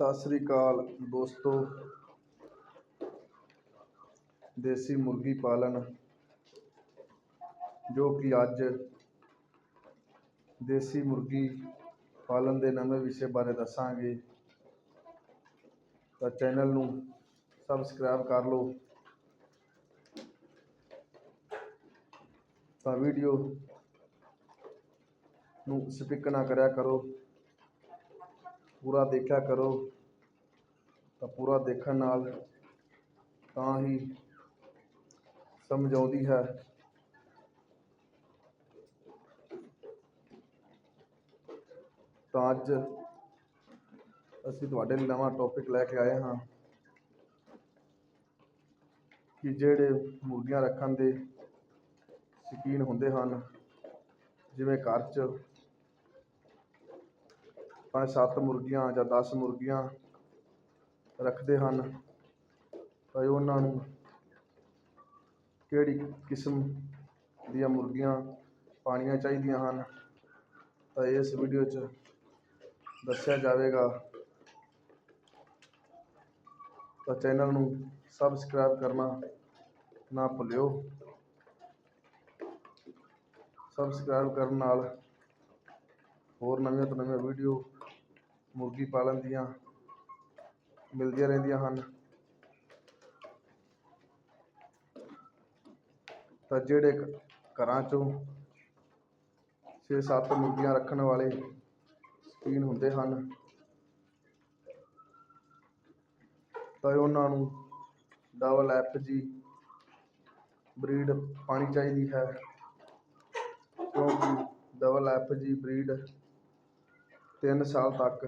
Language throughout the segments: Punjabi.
ਸਤਿ ਸ੍ਰੀ ਅਕਾਲ ਦੋਸਤੋ। ਦੇਸੀ ਮੁਰਗੀ ਪਾਲਣ, ਜੋ ਕਿ ਅੱਜ ਦੇਸੀ ਮੁਰਗੀ ਪਾਲਣ ਦੇ ਨਵੇਂ ਵਿਸ਼ੇ ਬਾਰੇ ਦੱਸਾਂਗੇ। ਤਾਂ ਚੈਨਲ ਨੂੰ ਸਬਸਕ੍ਰਾਈਬ ਕਰ ਲਓ। ਤਾਂ ਵੀਡੀਓ ਨੂੰ ਸਕਿਪ ਨਾ ਕਰਿਆ ਕਰੋ। ਪੂਰਾ ਦੇਖਿਆ ਕਰੋ, ਤਾਂ ਪੂਰਾ ਦੇਖਣ ਨਾਲ ਤਾਂ ਹੀ ਸਮਝ ਆਉਂਦੀ ਹੈ। ਤਾਂ ਅੱਜ ਅਸੀਂ ਤੁਹਾਡੇ ਲਈ ਨਵਾਂ ਟੌਪਿਕ ਲੈ ਕੇ ਆਏ ਹਾਂ ਕਿ ਜਿਹੜੇ ਮੁਰਗੀਆਂ ਰੱਖਣ ਦੇ ਸ਼ੌਕੀਨ ਹੁੰਦੇ ਹਨ, ਜਿਵੇਂ ਘਰ 'ਚ ਪੰਜ ਸੱਤ ਮੁਰਗੀਆਂ ਜਾਂ ਦਸ ਮੁਰਗੀਆਂ ਰੱਖਦੇ ਹਨ ਤਾਂ ਉਹਨਾਂ ਨੂੰ ਕਿਹੜੀ ਕਿਸਮ ਦੀਆਂ ਮੁਰਗੀਆਂ ਪਾਉਣੀਆਂ ਚਾਹੀਦੀਆਂ ਹਨ, ਤਾਂ ਇਸ ਵੀਡੀਓ 'ਚ ਦੱਸਿਆ ਜਾਵੇਗਾ। ਤਾਂ ਚੈਨਲ ਨੂੰ ਸਬਸਕ੍ਰਾਈਬ ਕਰਨਾ ਨਾ ਭੁੱਲਿਓ। ਸਬਸਕ੍ਰਾਈਬ ਕਰਨ ਨਾਲ ਹੋਰ ਨਵੀਆਂ ਤੋਂ ਨਵੀਆਂ ਵੀਡੀਓ ਮੁਰਗੀ ਪਾਲਣ ਦੀਆਂ ਮਿਲਦੀਆਂ ਰਹਿੰਦੀਆਂ ਹਨ। ਤਾਂ ਜਿਹੜੇ ਘਰਾਂ 'ਚੋਂ ਛੇ ਸੱਤ ਮੁਰਗੀਆਂ ਰੱਖਣ ਵਾਲੇ ਸ਼ੌਕੀਨ ਹੁੰਦੇ ਹਨ, ਤਾਂ ਉਹਨਾਂ ਨੂੰ ਡਬਲ ਐਫ ਜੀ ਬਰੀਡ ਪਾਣੀ ਚਾਹੀਦੀ ਹੈ। ਕਿਉਂਕਿ ਡਬਲ ਐਫ ਜੀ ਬਰੀਡ ਤਿੰਨ ਸਾਲ ਤੱਕ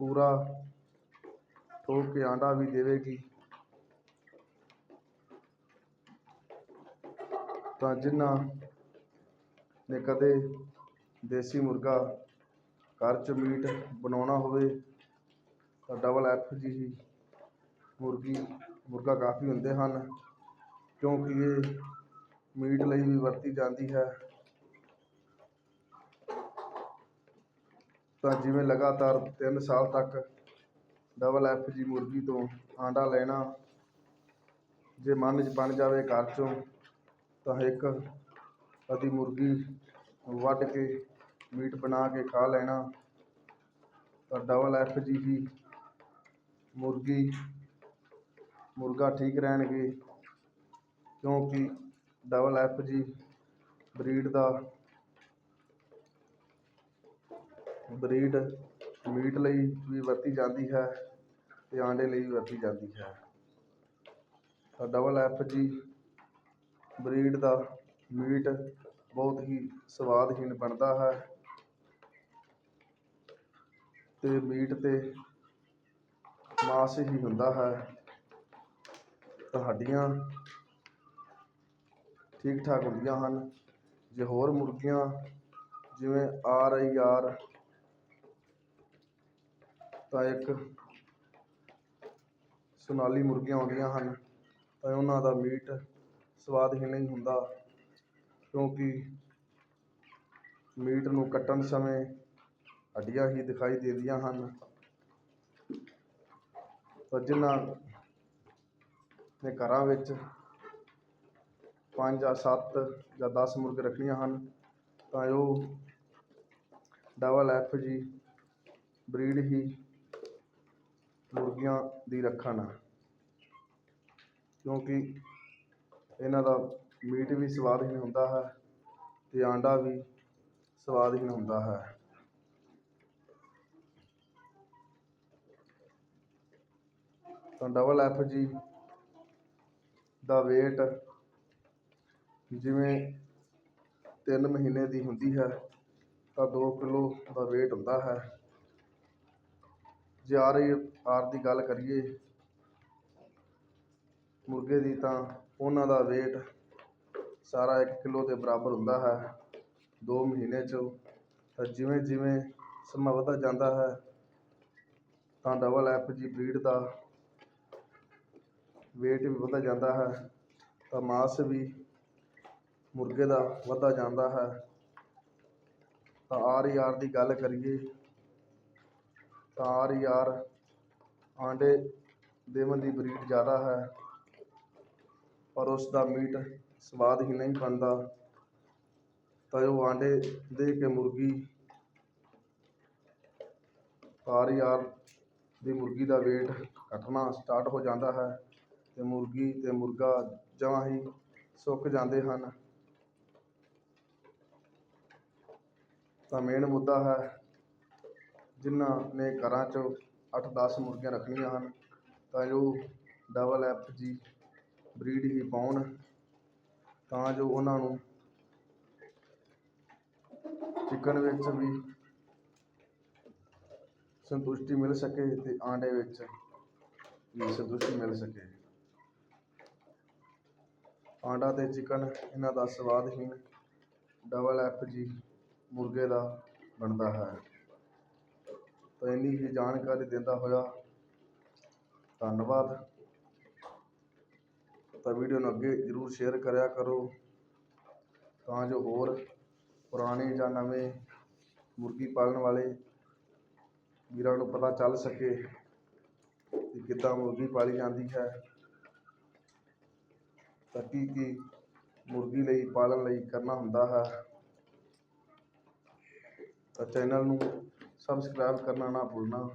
ਪੂਰਾ ਠੋਕ ਕੇ ਆਂਡਾ ਵੀ ਦੇਵੇਗੀ। ਤਾਂ ਜਿਨ੍ਹਾਂ ਨੇ ਕਦੇ ਦੇਸੀ ਮੁਰਗਾ ਘਰ 'ਚ ਮੀਟ ਬਣਾਉਣਾ ਹੋਵੇ, ਤਾਂ ਡਬਲ ਐਫ ਜੀ ਮੁਰਗੀ, ਮੁਰਗਾ ਕਾਫੀ ਹੁੰਦੇ ਹਨ, ਕਿਉਂਕਿ ਇਹ ਮੀਟ ਲਈ ਵੀ ਵਰਤੀ ਜਾਂਦੀ ਹੈ। ਤਾਂ ਜਿਵੇਂ ਲਗਾਤਾਰ 3 ਸਾਲ ਤੱਕ ਡਬਲ ਐਫ ਜੀ ਮੁਰਗੀ ਤੋਂ ਆਂਡਾ ਲੈਣਾ, ਜੇ ਮਨ 'ਚ ਬਣ ਜਾਵੇ ਘਰ 'ਚੋਂ, ਤਾਂ ਇੱਕ ਅਦੀ ਮੁਰਗੀ ਵੱਢ ਕੇ, ਮੀਟ ਬਣਾ ਕੇ ਖਾ ਲੈਣਾ। ਤਾਂ ਡਬਲ ਐਫ ਜੀ ਹੀ ਮੁਰਗੀ, ਮੁਰਗਾ ਠੀਕ ਰਹਿਣਗੇ, ਕਿਉਂਕਿ ਡਬਲ ਐਫ ਜੀ ਬਰੀਡ ਦਾ ਬਰੀਡ, ਮੀਟ ਲਈ ਵੀ ਵਰਤੀ ਜਾਂਦੀ ਹੈ ਅਤੇ ਆਂਡੇ ਲਈ ਵੀ ਵਰਤੀ ਜਾਂਦੀ ਹੈ। ਡਬਲ ਐਫ ਜੀ ਬਰੀਡ ਦਾ ਮੀਟ ਬਹੁਤ ਹੀ ਸਵਾਦਹੀਣ ਬਣਦਾ ਹੈ। ਅਤੇ ਮੀਟ ਤੇ ਮਾਸ ਹੀ ਹੁੰਦਾ ਹੈ। ਤੁਹਾਡੀਆਂ ਠੀਕ ਠਾਕ ਹੁੰਦੀਆਂ ਹਨ। ਜੇ ਹੋਰ ਮੁਰਗੀਆਂ ਜਿਵੇਂ ਆਰ ਆਈ ਆਰ ਤਾਂ ਇੱਕ ਸੋਨਾਲੀ ਮੁਰਗੀਆਂ ਆਉਂਦੀਆਂ ਹਨ, ਤਾਂ ਉਹਨਾਂ ਦਾ ਮੀਟ ਸਵਾਦ ਹੀ ਨਹੀਂ ਹੁੰਦਾ, ਕਿਉਂਕਿ ਮੀਟ ਨੂੰ ਕੱਟਣ ਸਮੇਂ ਹੱਡੀਆਂ ਹੀ ਦਿਖਾਈ ਦਿੰਦੀਆਂ ਹਨ। ਤਾਂ ਜਿਨ੍ਹਾਂ ਨੇ ਘਰਾਂ ਵਿੱਚ ਪੰਜ ਜਾਂ ਸੱਤ ਜਾਂ ਦਸ ਮੁਰਗੇ ਰੱਖਣੀਆਂ ਹਨ, ਤਾਂ ਉਹ ਡਬਲ ਐਫ ਜੀ ਬਰੀਡ ਹੀ ਮੁਰਗੀਆਂ ਦੀ ਰੱਖਣ ਕਿਉਂਕਿ ਇਹਨਾਂ ਦਾ ਮੀਟ ਵੀ ਸਵਾਦਹੀਨ ਹੁੰਦਾ ਹੈ ਅਤੇ ਆਂਡਾ ਵੀ ਸਵਾਦਹੀਨ ਹੁੰਦਾ ਹੈ। ਤਾਂ ਡਬਲ ਐਫ ਜੀ ਦਾ weight ਜਿਵੇਂ ਤਿੰਨ ਮਹੀਨੇ ਦੀ ਹੁੰਦੀ ਹੈ ਤਾਂ 2 ਕਿਲੋ ਦਾ weight ਹੁੰਦਾ ਹੈ। ਜੇ ਆਰ ਆਰ ਦੀ ਗੱਲ ਕਰੀਏ, ਮੁਰਗੇ ਦੀ ਤਾਂ ਉਹਨਾਂ ਦਾ ਵੇਟ ਸਾਰਾ 1 ਕਿਲੋ ਦੇ ਬਰਾਬਰ ਹੁੰਦਾ ਹੈ। ਦੋ ਮਹੀਨੇ 'ਚ ਤਾਂ ਜਿਵੇਂ ਜਿਵੇਂ ਸਮਾਂ ਵਧਦਾ ਜਾਂਦਾ ਹੈ, ਤਾਂ ਡਬਲ ਐਫ ਜੀ ਬਰੀਡ ਦਾ ਵੇਟ ਵੀ ਵਧਦਾ ਜਾਂਦਾ ਹੈ, ਤਾਂ ਮਾਸ ਵੀ ਮੁਰਗੇ ਦਾ ਵੱਧਦਾ ਜਾਂਦਾ ਹੈ। ਤਾਂ ਆਰ ਈ ਆਰ ਦੀ ਗੱਲ ਕਰੀਏ ਤਾਂ ਆਰ ਯਾਰ, ਆਂਡੇ ਦੇਵਨ ਦੀ ਬਰੀਡ ਜ਼ਿਆਦਾ ਹੈ, ਪਰ ਉਸ ਦਾ ਮੀਟ ਸਵਾਦ ਹੀ ਨਹੀਂ ਬਣਦਾ। ਤਾਂ ਉਹ ਆਂਡੇ ਦੇ ਕੇ ਮੁਰਗੀ ਆਰ ਯਾਰ ਦੀ ਮੁਰਗੀ ਦਾ weight ਘਟਣਾ ਸਟਾਰਟ ਹੋ ਜਾਂਦਾ ਹੈ ਤੇ ਮੁਰਗੀ ਤੇ ਮੁਰਗਾ ਜਮਾਂ ਹੀ ਸੁੱਕ ਜਾਂਦੇ ਹਨ। ਤਾਂ ਮੇਨ ਮੁੱਦਾ ਹੈ ਜਿਨ੍ਹਾਂ ਨੇ ਘਰਾਂ 'ਚ ਅੱਠ ਦਸ ਮੁਰਗੀਆਂ ਰੱਖਣੀਆਂ ਹਨ, ਤਾਂ ਜੋ ਡਬਲ ਐੱਫ ਜੀ ਬਰੀਡ ਹੀ ਪਾਉਣ, ਤਾਂ ਜੋ ਉਹਨਾਂ ਨੂੰ ਚਿਕਨ ਵਿੱਚ ਵੀ ਸੰਤੁਸ਼ਟੀ ਮਿਲ ਸਕੇ ਤੇ ਆਂਡੇ ਵਿੱਚ ਵੀ ਸੰਤੁਸ਼ਟੀ ਮਿਲ ਸਕੇ। ਆਂਡਾ ਤੇ ਚਿਕਨ ਇਹਨਾਂ ਦਾ ਸਵਾਦਹੀਨ ਡਬਲ ਐਫ ਜੀ ਮੁਰਗੇ ਦਾ ਬਣਦਾ ਹੈ। ਤਾਂ ਇੰਨੀ ਹੀ ਜਾਣਕਾਰੀ ਦਿੰਦਾ ਹੋਇਆ। ਧੰਨਵਾਦ। ਤਾਂ ਵੀਡੀਓ ਨੂੰ ਅੱਗੇ ਜ਼ਰੂਰ ਸ਼ੇਅਰ ਕਰਿਆ ਕਰੋ। ਤਾਂ ਜੋ ਹੋਰ ਪੁਰਾਣੇ ਜਾਂ ਨਵੇਂ ਮੁਰਗੀ ਪਾਲਣ ਵਾਲੇ ਵੀਰਾਂ ਨੂੰ ਪਤਾ ਚੱਲ ਸਕੇ ਕਿ ਕਿੱਦਾਂ ਮੁਰਗੀ ਪਾਲੀ ਜਾਂਦੀ ਹੈ। ਤਾਂ ਕੀ ਕੀ ਮੁਰਗੀ ਲਈ ਪਾਲਣ ਲਈ ਕਰਨਾ ਹੁੰਦਾ ਹੈ। ਤਾਂ ਚੈਨਲ ਨੂੰ ਸਬਸਕ੍ਰਾਈਬ ਕਰਨਾ ਨਾ ਭੁੱਲਣਾ।